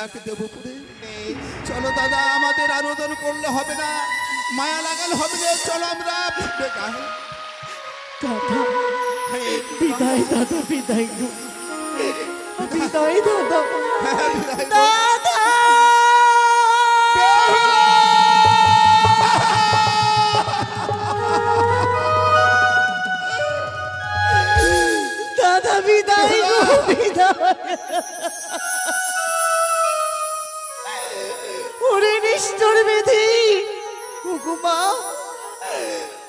ডাক দেবপুরে চলো দাদা আমাদের আরোদন করলে হবে না। মায়া লাগালে হবে না চলো আমরা বিদায় দাদা বিদায় গো। বিদায় দাদা। দাদা। দাদা বিদায় বিদায়। নিষ্ঠুর বিধি। হুকুমা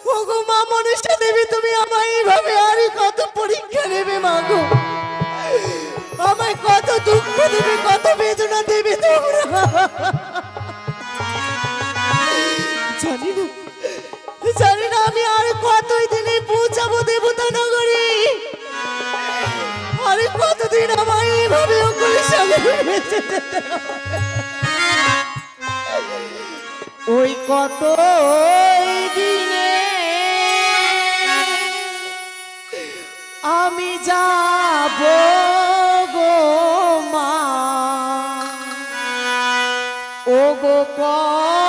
হুকুমা মনুষ্য দেবী, তুমি আমায় এইভাবে আরই কত পরীক্ষা নেবে মাগো আমায় কত দুঃখ দেবে, কত বেদনা দেবে তোমরা? জানি না জানি না আমি আর কতই দিনে পৌঁছাবো দেবতা নগরী আরে কতদিন আমায় এইভাবে ওগুলির সঙ্গে? ওই কত দিনে আমি যাব গো মা। ও গো কন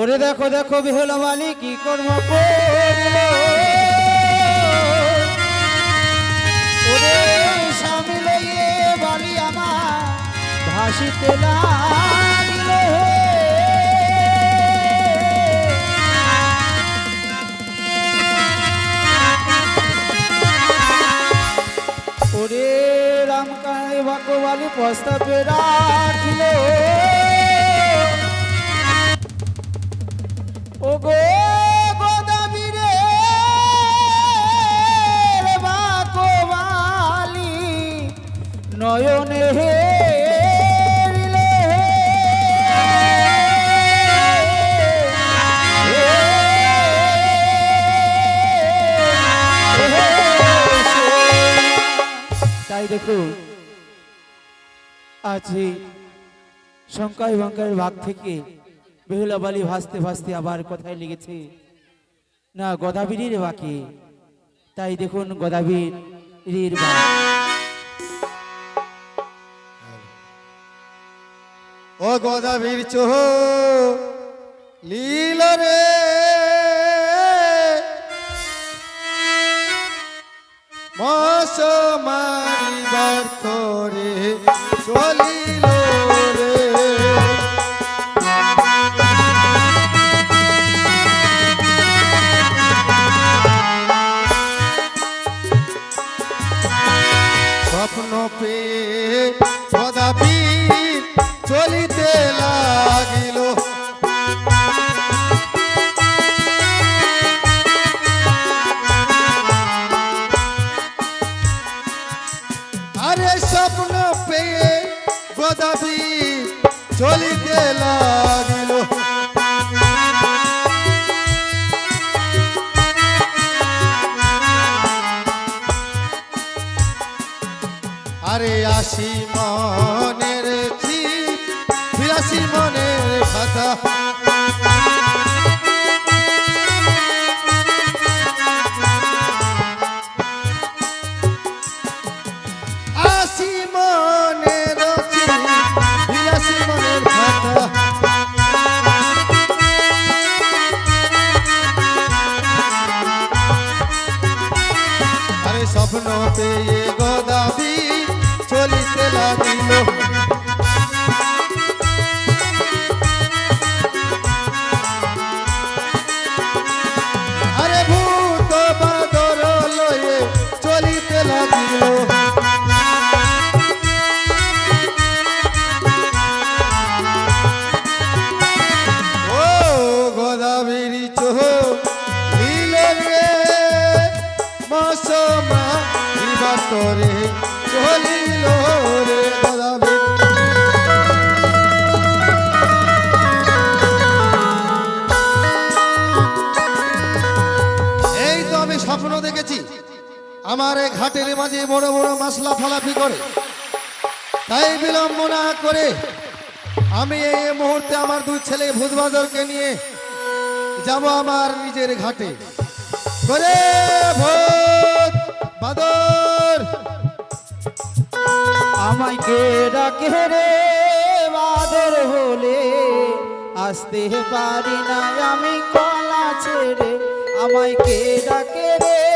ওরে দেখো দেখো বেহলা মালি কি কর্ম ওরে স্বামী লইয়ে প্রস্তাবে রাখিল দেখুন আজ এই শঙ্কায় বঙ্কার ভাগ থেকে বেহুলা বালি ভাসতে ভাসতে আবার কোথায় লেগেছে, না, গদাবীরের বাকি তাই দেখুন গদাবীর রির ও গদাবীর চোহ লীল রে। স্বপ্ন পেয়ে কদাপি চলিতে লাগিল আরে আসি মনের ফিরাসি মনের খাতা। স্বপ্ন পেয়ে লাগিল আরে ভূত বাদর লয়ে চলিতে লাগিল। ও গোদাবরী চোহ রে মসমা বিবাতরে চলিল আমার ঘাটের মাঝে বড় বড় মাসলা ফালাফি করে। তাই বিলম্ব না করে আমি এই মুহূর্তে আমার দুই ছেলে ভূতবাদরকে নিয়ে যাব আমার নিজের ঘাটে। করে বাদর। আমায় কে ডাকে রে বাদর হলে, আসতে পারি না আমি কলা ছেড়ে। আমায় কে ডাকে রে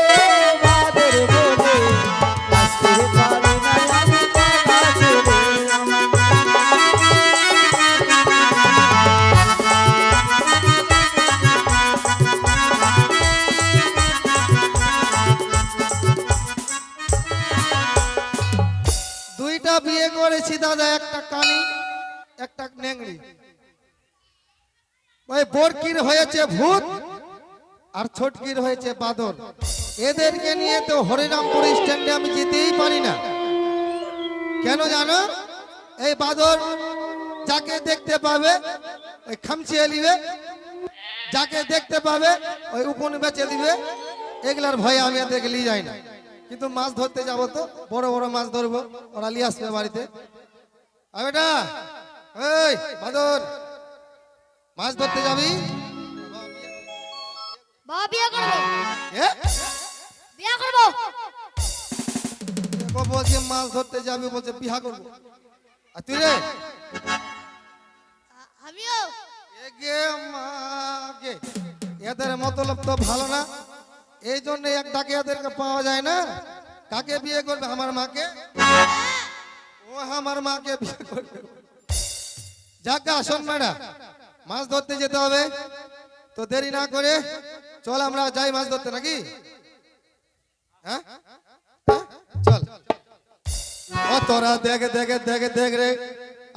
করেছি দাদা একটা কানি একটা নেংড়ি। ওই বরকির হয়েছে ভূত। আর ছোটকির হয়েছে বাদর। এদেরকে নিয়ে তো হরিরামপুর স্ট্যান্ডে আমি যেতেই পারি না। কেন জানো? এই বাদর যাকে দেখতে পাবে, ওই খামচিয়ে নিবে যাকে দেখতে পাবে, ওই উকুন বেচে দিবে। এগুলার ভয়ে আমি এদেরকে নিয়ে যাই না। কিন্তু মাছ ধরতে যাব তো, বড় বড় মাছ ধরবো, ওরা নিয়ে আসবে বাড়িতে। আর বেটা, এই বাদর, মাছ ধরতে যাবি? বাবা বিয়ে করব? বিয়ে করব। বলছে মাছ ধরতে যাবি বলছে বিহা করব। আর তুই রে? আমিও। এগে মাগে এদের মতলব তো ভালো না। এই জন্য এক ডাকে এদেরকে পাওয়া যায় না। কাকে বিয়ে করবে? আমার মাকে। ও আমার মাকে বিয়ে করবে। যাক আসন ম্যাডাম মাছ ধরতে যেতে হবে। তো দেরি না করে চল আমরা যাই মাছ ধরতে নাকি? হ্যাঁ? চল। ও তোরা দেখ দেখ দেখ দেখ রে,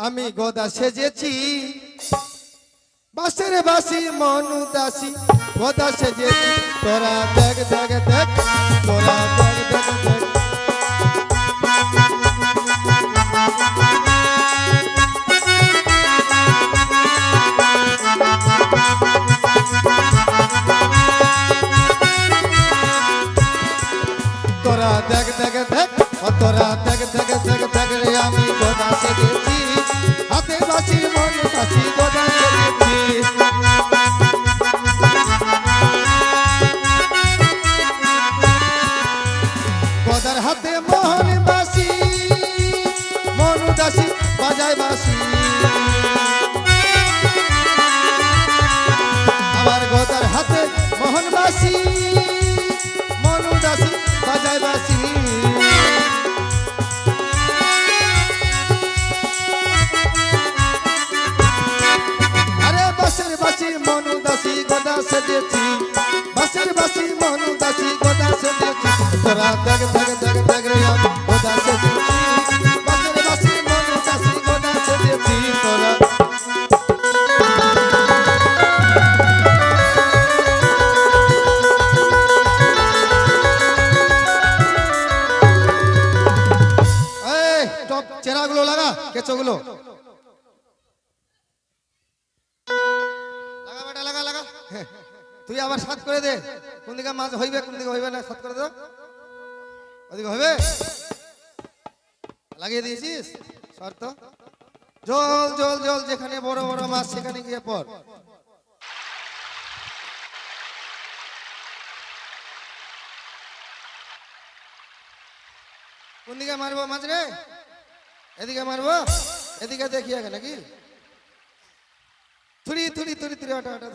আমি গদা সেজেছি। বাসের বাসি মনু দাসী, গদা সেজেছি। তোরা দেখ দেখ দেখ, তোরা দেখ দেখ দেখ। দেখ দেখ দেখ কতরা দেখ দেখ দেখ দেখ আমি গদা সেজেছি হাতে বাসির তোরা দেখ টপ চেরাগুলো লাগা কেঁচোগুলো লাগা বেটা লাগা। লাগা তুই আবার সাত করে দে। কোন দিকে মাছ হইবে কোন দিকে হইবে না, সাত করে দে। ওদিকে হইবে লাগিয়ে দিয়েছিস? শর্ত? জল জল জল, যেখানে বড় বড় মাছ, সেখানে গিয়ে পর কোন দিকে মারবো মাছ রে? এদিকে মারবো? এদিকে দেখি আগে নাকি? থুড়ি থুড়ি থুড়ি থুড়ি, আটা আটা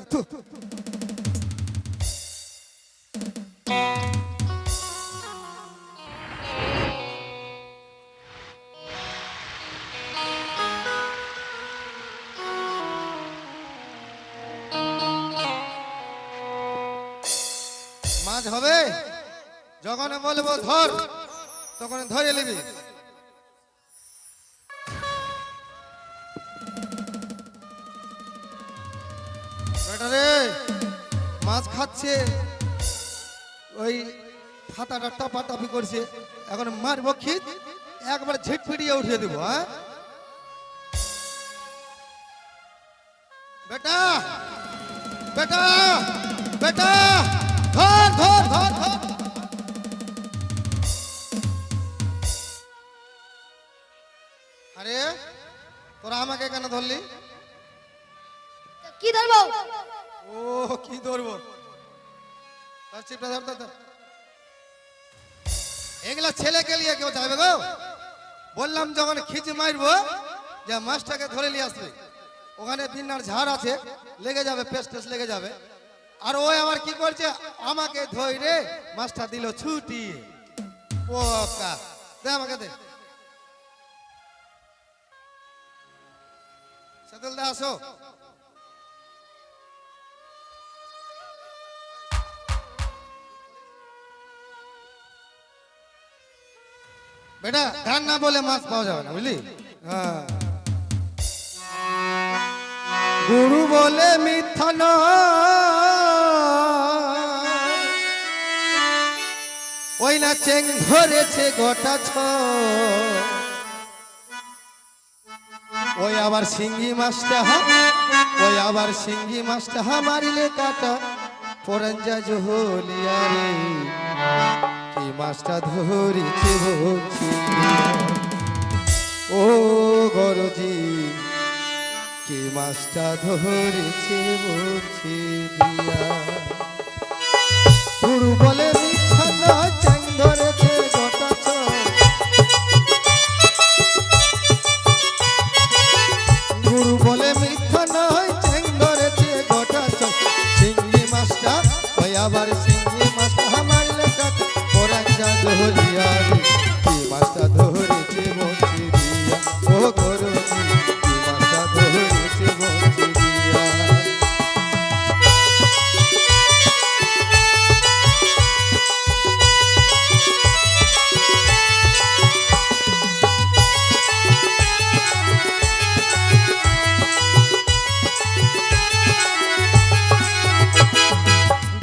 মাছ হবে। যখন বলব ধর, তখন ধরে নিবি। রে মাছ খাচ্ছে। ওই ফাটাটা টাপা টাপি করছে। এখন মারবো খিচ একবার ঝিটফিটিয়ে উঠিয়ে দেবো হ্যাঁ? বেটা বেটা বেটা! ধর ধর ধর আরে তোরা আমাকে কেন ধরলি? কি ধরবো? ও কি ধরবো? ধর চিপটা ধর ধর, ধর। ছেলেকে নিয়ে কেউ যাবে গো? বললাম যখন খিচ মারবো যে মাছটাকে ধরে নিয়ে আসবে। ওখানে বিনার ঝাড় আছে লেগে যাবে পেস্ট টেস্ট লেগে যাবে। আর ওই আবার কি করছে? আমাকে ধরে মাছটা দিল ছুটি। দে আমাকে দে। আসো। বেটা গান না বলে মাছ পাওয়া যাবে না, বুঝলি? হ্যাঁ। গুরু বলে মিথ্যা। ওই চেং ধরেছে গোটা ছ ওই আবার সিঙ্গি মাছটা হা- ওই আবার সিঙ্গি মাছটা মারিলে কাটা। পরঞ্জা জহলিয়া রে, কি মাছটা ধরেছে বলছি ও গরজি, কি মাছটা ধরেছে বলছি দিয়া গুরু বলে পরাঞ্জা ধরিয়া রে। কি মাছটা ধরেছে বলছি দিয়া ও গরজি কি মাছটা ধরেছে বলছি দিয়া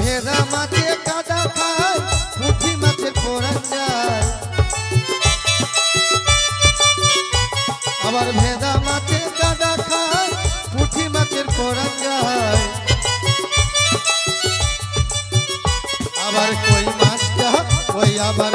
ভেদা মাছে কাদা আবার ভেদা মাছে কাদা খায় পুঁটি মাছের পোড়া যায় আবার কই মাছটা ওই আবার